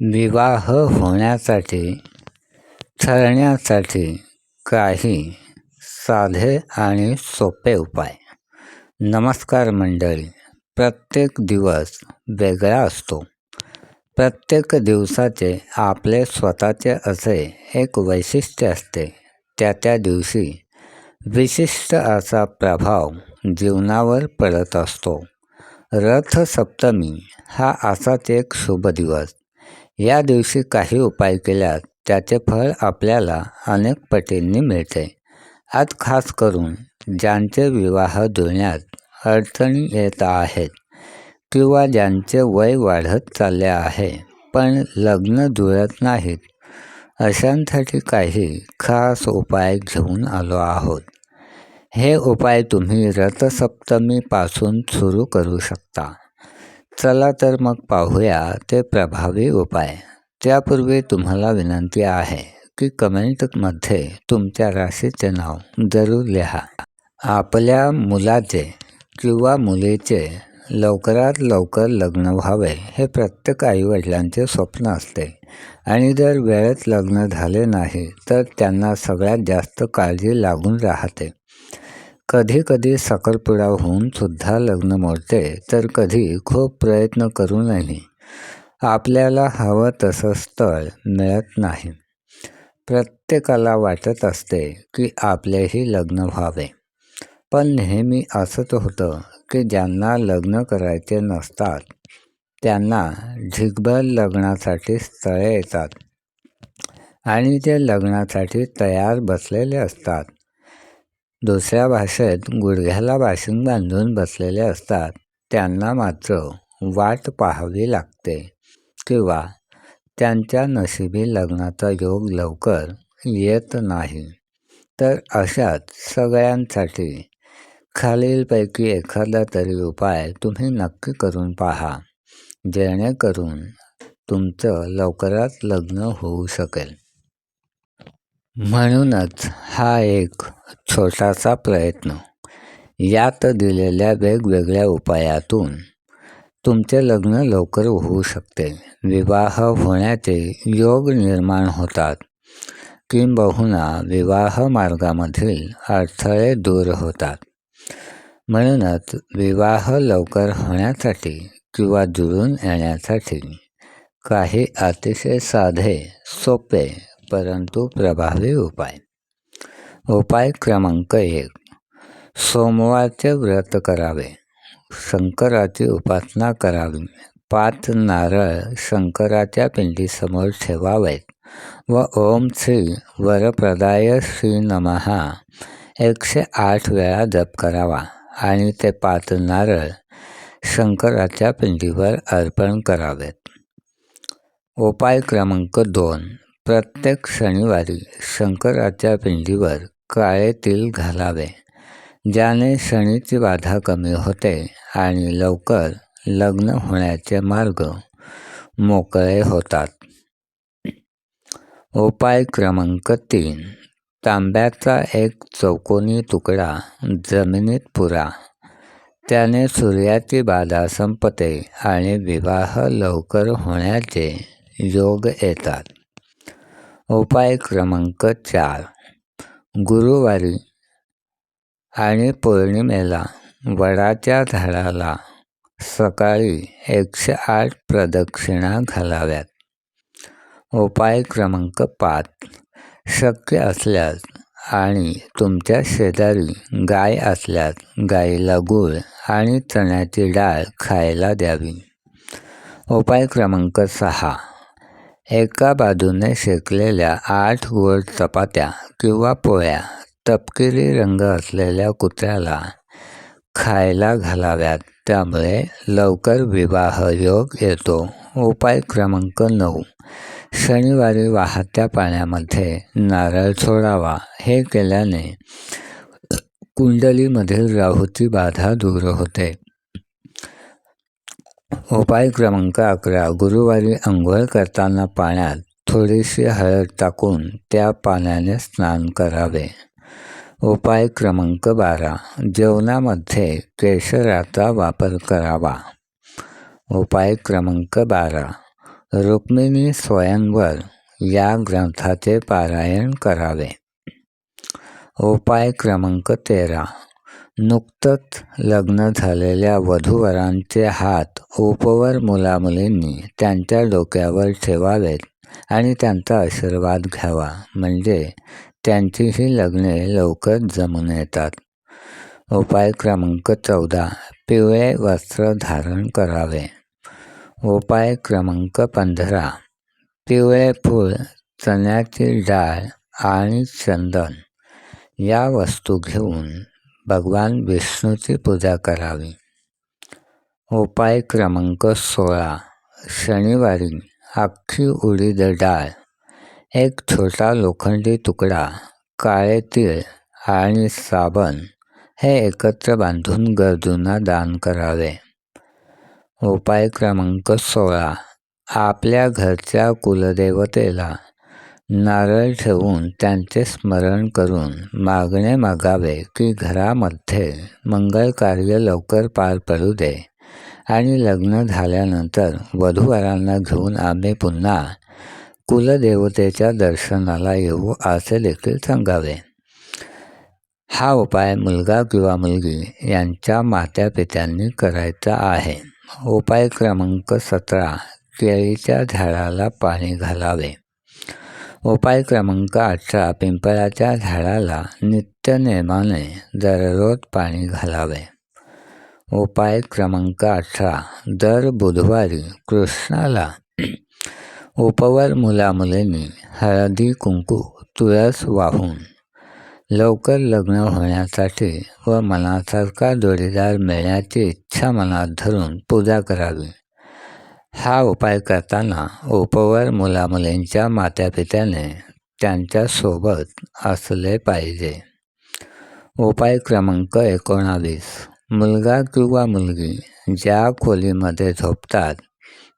विवाह होण्यासाठी ठरण्यासाठी काही साधे आणि सोपे उपाय. नमस्कार मंडळी प्रत्येक दिवस वेगळा असतो. प्रत्येक दिवसाचे आपले स्वतःचे असे एक वैशिष्ट्य असते. त्या त्या दिवशी विशिष्ट असा प्रभाव जीवनावर पडत असतो. रथसप्तमी हा असाच एक शुभ दिवस. या दिवशी काही उपाय केल्यास त्याचे फळ आपल्याला अनेक पटींनी मिळते. आज खास करून ज्यांचे विवाह जुळण्यात अडचणी येत आहेत किंवा ज्यांचे वय वाढत चालले आहे पण लग्न जुळत नाहीत अशांसाठी काही खास उपाय घेऊन आलो आहोत. हे उपाय तुम्ही रथसप्तमीपासून सुरू करू शकता. चला तर मग पाहूया ते प्रभावी उपाय. त्यापूर्वी तुम्हाला विनंती आहे की कमेंटमध्ये तुमच्या राशीचे नाव जरूर लिहा. आपल्या मुलाचे किंवा मुलीचे लवकरात लवकर लग्न व्हावे हे प्रत्येक आईवडिलांचे स्वप्न असते. आणि जर वेळेत लग्न झाले नाही तर त्यांना सगळ्यात जास्त काळजी लागून राहते. कधी कधी साखरपुडा होऊन सुद्धा लग्न मोडते तर कधी खूप प्रयत्न करूनही आपल्याला हवं तसं स्थळ मिळत नाही. प्रत्येकाला वाटत असते की आपलेही लग्न व्हावे. पण नेहमी असंच होतं की ज्यांना लग्न करायचे नसतात त्यांना ढिगभर लग्नासाठी स्थळे येतात आणि ते लग्नासाठी तयार बसलेले असतात. दुसऱ्या भाषेत गुडघ्याला बाशिंग बांधून बसलेले असतात. त्यांना मात्र वाट पाहावी लागते. किंवा त्यांच्या नशिबी लग्नाचा योग लवकर येत नाही. तर अशात सगळ्यांसाठी खालीलपैकी एखादा तरी उपाय तुम्ही नक्की करून पहा. जेणेकरून तुमचं लवकरात लग्न होऊ शकेल. म्हणूनच हा एक छोटासा प्रयत्न. यात दिलेल्या वेगवेगळ्या उपायातून तुमचे लग्न लवकर होऊ शकते. विवाह होण्याचे योग निर्माण होतात. किंबहुना विवाह मार्गामधील अडथळे दूर होतात. म्हणूनच विवाह लवकर होण्यासाठी किंवा जुळून येण्यासाठी काही अतिशय साधे सोपे परंतु प्रभावी उपाय. उपाय क्रमांक एक. सोमवारचे व्रत करावे. शंकराची उपासना करावी. पाच नारळ शंकराच्या पिंडीसमोर ठेवावेत व ओम श्री वरप्रदाय श्री नमहा एकशे आठ वेळा जप करावा आणि ते पाच नारळ शंकराच्या पिंडीवर अर्पण करावेत. उपाय क्रमांक दोन. प्रत्येक शनिवारी शंकराच्या पिंडीवर काळे तिल घालावे. ज्याने शनीची बाधा कमी होते आणि लवकर लग्न होण्याचे मार्ग मोकळे होतात. उपाय क्रमांक तीन. तांब्याचा एक चौकोनी तुकडा जमिनीत पुरा. त्याने सूर्याची बाधा संपते आणि विवाह लवकर होण्याचे योग येतात. उपाय क्रमांक चार. गुरुवारी आणि पौर्णिमेला वडाच्या झाडाला सकाळी एकशे आठ प्रदक्षिणा घालाव्यात. उपाय क्रमांक पाच. शक्य असल्यास आणि तुमच्या शेजारी गाय असल्यास गाईला गूळ आणि चण्याची डाळ खायला द्यावी. उपाय क्रमांक सहा. एका बाजूने शेकलेल्या आठ गोड चपात्या किंवा पोळ्या तपकिरी रंग असलेल्या कुत्र्याला खायला घालाव्यात. त्यामुळे लवकर विवाह योग येतो. उपाय क्रमांक नऊ. शनिवारी वाहत्या पाण्यामध्ये नारळ सोडावा. हे केल्याने कुंडलीमधील राहूची बाधा दूर होते. उपाय क्रमांक अकरा गुरुवारी आंघोळ करताना पाण्यात थोडीशी हळद टाकून त्या पाण्याने स्नान करावे. उपाय क्रमांक बारा जेवणामध्ये केशराचा वापर करावा. उपाय क्रमांक बारा रुक्मिणी स्वयंवर या ग्रंथाचे पारायण करावे. उपाय क्रमांक तेरा नुकतंच लग्न झालेल्या वधूवरांचे हात उपवर मुलामुलींनी त्यांच्या डोक्यावर ठेवावेत आणि त्यांचा आशीर्वाद घ्यावा. म्हणजे त्यांचीही लग्ने लवकर जमून येतात. उपाय क्रमांक चौदा. पिवळे वस्त्र धारण करावे. उपाय क्रमांक पंधरा. पिवळे फूल चण्याची डाळ आणि चंदन या वस्तू घेऊन भगवान विष्णूची पूजा करावी. उपाय क्रमांक सोळा. शनिवारी अख्खी उडीद डाळ एक छोटा लोखंडी तुकडा काळे तीळ आणि साबण हे एकत्र बांधून गरजूंना दान करावे. उपाय क्रमांक सोळा. आपल्या घरच्या कुलदेवतेला नारळ ठेवून त्यांचे स्मरण करून मागणे मागावे की घरामध्ये मंगल कार्य लवकर पार पडू दे. आणि लग्न झाल्यानंतर वधूवरांना घेऊन आम्ही पुन्हा कुलदेवतेच्या दर्शनाला येऊ असे देखील सांगावे. हा उपाय मुलगा किंवा मुलगी यांच्या मात्यापित्यांनी करायचा आहे. उपाय क्रमांक सतरा केळीच्या झाडाला पाणी घालावे. उपाय क्रमांक अठरा पिंपळाच्या झाडाला नित्यनेमाने दररोज पाणी घालावे. उपाय क्रमांक अठरा दर बुधवारी कृष्णाला उपवर मुलामुलींनी हळदी कुंकू तुळस वाहून लवकर लग्न होण्यासाठी व मनासारखा जोडीदार मिळण्याची इच्छा मनात धरून पूजा करावी. हा उपाय करताना उपवर मुलामुलींच्या मातापित्याने त्यांच्यासोबत असले पाहिजे. उपाय क्रमांक एकोणावीस. मुलगा किंवा मुलगी ज्या खोलीमध्ये झोपतात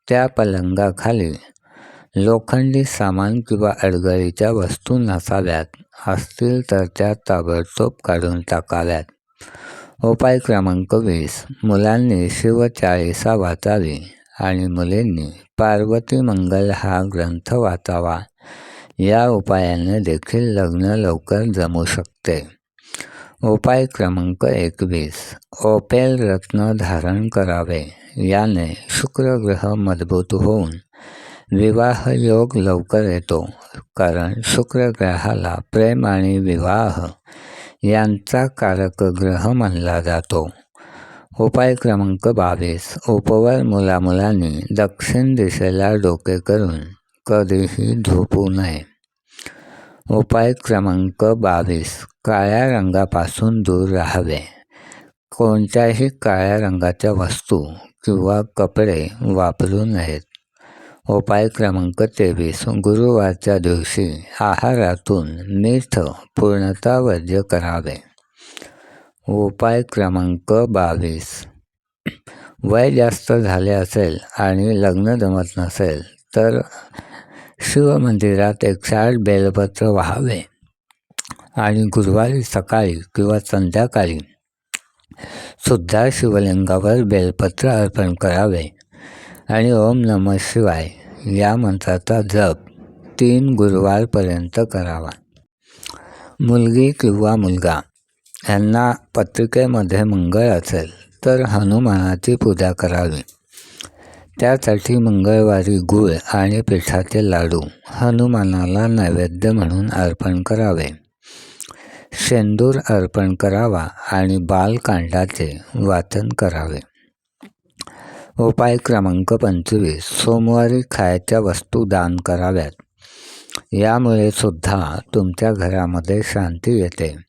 त्या पलंगाखाली लोखंडी सामान किंवा अडगळीच्या वस्तू नसाव्यात असतील तर त्या ताबडतोब काढून टाकाव्यात. उपाय क्रमांक वीस. मुलांनी शिवचाळीसा वाचावी. आणि मुलींनी पार्वती मंगल हा ग्रंथ वाचावा. या उपायाने देखील लग्न लवकर जमू शकते. उपाय क्रमांक एकवीस. ओपेल रत्न धारण करावे. याने शुक्रग्रह मजबूत होऊन विवाह योग लवकर येतो. कारण शुक्रग्रहाला प्रेम आणि विवाह यांचा कारक ग्रह मानला जातो. उपाय क्रमांक बावीस. उपवर मुलामुलांनी दक्षिण दिशेला डोके करून कधीही झोपू नये. उपाय क्रमांक बावीस. काळ्या रंगापासून दूर राहावे. कोणत्याही काळ्या रंगाच्या वस्तू किंवा कपडे वापरू नयेत. उपाय क्रमांक तेवीस. गुरुवारच्या दिवशी आहारातून मीठ पूर्णता वर्ज्य करावे. उपाय क्रमांक बावीस. वय जास्त झाले असेल आणि लग्न जमत नसेल तर शिवमंदिरात एकशे आठ बेलपत्र व्हावे. आणि गुरुवारी सकाळी किंवा संध्याकाळी सुद्धा शिवलिंगावर बेलपत्र अर्पण करावे. आणि ओम नम शिवाय या मंत्राचा जप तीन गुरुवारपर्यंत करावा. मुलगी किंवा मुलगा यांना पत्रिकेमध्ये मंगळ असेल तर हनुमानाची पूजा करावी. त्यासाठी मंगळवारी गूळ आणि पिठाचे लाडू हनुमानाला नैवेद्य म्हणून अर्पण करावे. शेंदूर अर्पण करावा आणि बालकांडाचे वाचन करावे. उपाय क्रमांक पंचवीस सोमवारी खायच्या वस्तू दान कराव्यात. यामुळे सुद्धा तुमच्या घरामध्ये शांती येते.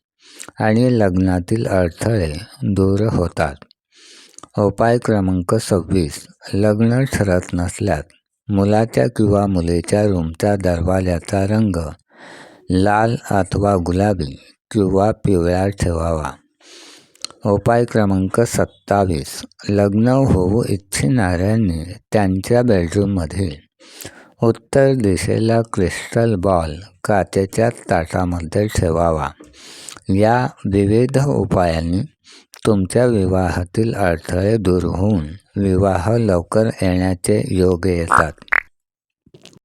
आणि लग्नातील अडथळे दूर होतात. उपाय क्रमांक सव्वीस. लग्न ठरत नसल्यात मुलाच्या किंवा मुलीच्या रूमच्या दरवाजाचा रंग लाल अथवा गुलाबी किंवा पिवळा ठेवावा. उपाय क्रमांक सत्तावीस. लग्न होऊ इच्छिणाऱ्यांनी त्यांच्या बेडरूममधील उत्तर दिशेला क्रिस्टल बॉल काचेच्या ताटामध्ये ठेवावा. या विविध उपायांनी तुमच्या विवाहातील अडथळे दूर होऊन विवाह लवकर येण्याचे योग येतात.